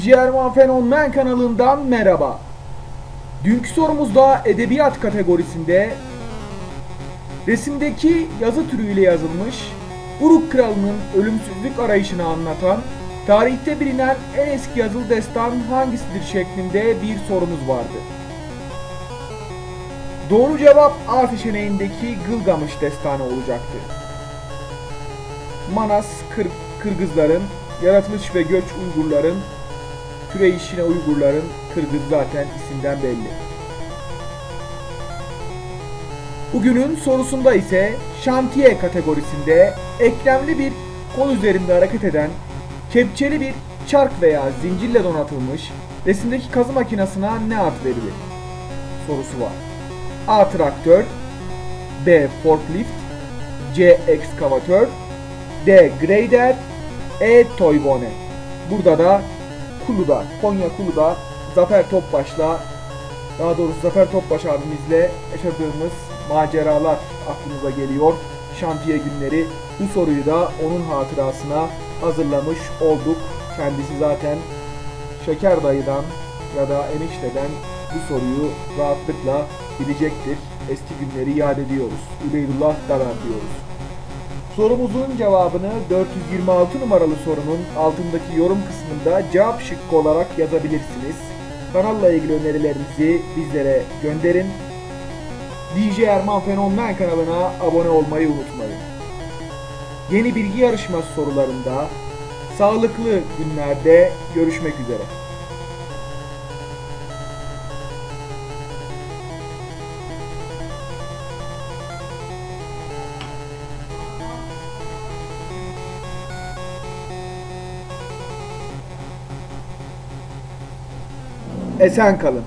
DJ Erman Fenomen kanalından merhaba. Dünkü sorumuzda edebiyat kategorisinde resimdeki yazı türüyle yazılmış Uruk Kralı'nın ölümsüzlük arayışını anlatan tarihte bilinen en eski yazılı destan hangisidir şeklinde bir sorumuz vardı. Doğru cevap A seçeneğindeki Gılgamış destanı olacaktı. Manas Kır- Kırgızların, yaratılış ve göç Uygurların, türeyişine Uygurların, Kırgız zaten isimden belli. Bugünün sorusunda ise şantiye kategorisinde eklemli bir kol üzerinde hareket eden kepçeli bir çark veya zincirle donatılmış resimdeki kazı makinesine ne ad verilir? Sorusu var. A. Traktör B. Forklift C. Ekskavatör D. Grader E. Toybone Burada da Kulu'da, Konya Kulu'da Zafer Topbaş'la daha doğrusu Zafer Topbaş abimizle yaşadığımız maceralar aklımıza geliyor. Şantiye günleri. Bu soruyu da onun hatırasına hazırlamış olduk. Kendisi zaten Şeker dayıdan ya da enişteden bu soruyu rahatlıkla bilecektir. Eski günleri yad ediyoruz. Übeydullah Darar diyoruz. Sorumuzun cevabını 426 numaralı sorunun altındaki yorum kısmında cevap şıkkı olarak yazabilirsiniz. Kanalla ilgili önerilerinizi bizlere gönderin. DJ Erman Fenomen kanalına abone olmayı unutmayın. Yeni bilgi yarışması sorularında sağlıklı günlerde görüşmek üzere. Esen kalın.